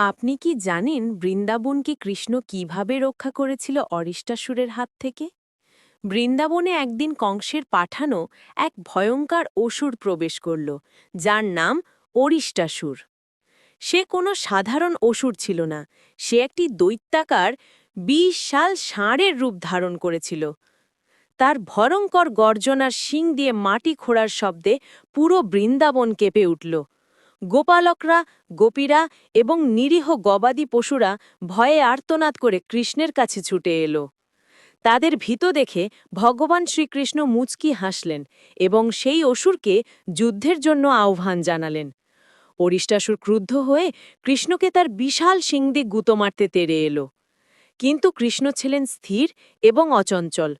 আপনি কি জানেন বৃন্দাবনকে কৃষ্ণ কীভাবে রক্ষা করেছিল অরিষ্টাসুরের হাত থেকে? বৃন্দাবনে একদিন কংসের পাঠানো এক ভয়ঙ্কর অসুর প্রবেশ করল, যার নাম অরিষ্টাসুর। সে কোনো সাধারণ অসুর ছিল না, সে একটি দৈত্যাকার বিশাল ষাঁড়ের রূপ ধারণ করেছিল। তার ভয়ঙ্কর গর্জনার শিং দিয়ে মাটি খোঁড়ার শব্দে পুরো বৃন্দাবন কেঁপে উঠল। গোপালকরা, গোপীরা এবং নিরীহ গবাদি পশুরা ভয়ে আর্তনাদ করে কৃষ্ণের কাছে ছুটে এলো। তাদের ভীত দেখে ভগবান শ্রীকৃষ্ণ মুচকি হাসলেন এবং সেই অসুরকে যুদ্ধের জন্য আহ্বান জানালেন। অরিষ্টাসুর ক্রুদ্ধ হয়ে কৃষ্ণকে তার বিশাল সিং দিয়ে গুঁতো মারতে তেড়ে এলো। কিন্তু কৃষ্ণ ছিলেন স্থির এবং অচঞ্চল।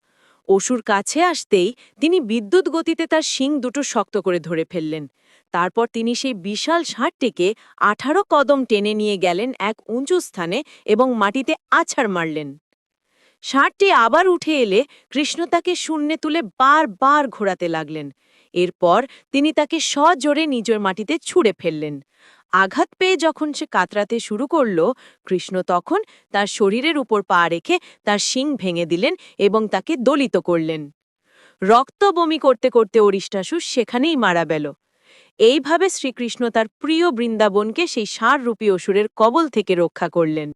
অসুর কাছে আসতেই তিনি বিদ্যুৎ গতিতে তার শিং দুটো শক্ত করে ধরে ফেললেন। তারপর তিনি সেই বিশাল ষাঁড়টিকে আঠারো কদম টেনে নিয়ে গেলেন এক উঁচু স্থানে এবং মাটিতে আছাড় মারলেন। ষাঁড়টি আবার উঠে এলে কৃষ্ণ তাকে শূন্যে তুলে বারবার ঘোরাতে লাগলেন। এরপর তিনি তাকে সজোরে নিজের মাটিতে ছুঁড়ে ফেললেন। আঘাত পেয়ে যখন সে কাতরাতে শুরু করল, কৃষ্ণ তখন তার শরীরের উপর পা রেখে তার শিং ভেঙে দিলেন এবং তাকে দলিত করলেন। রক্ত বমি করতে করতে অরিষ্টাসুর সেখানেই মারা গেল। এইভাবে শ্রীকৃষ্ণ তার প্রিয় বৃন্দাবনকে সেই সাররূপী অসুরের কবল থেকে রক্ষা করলেন।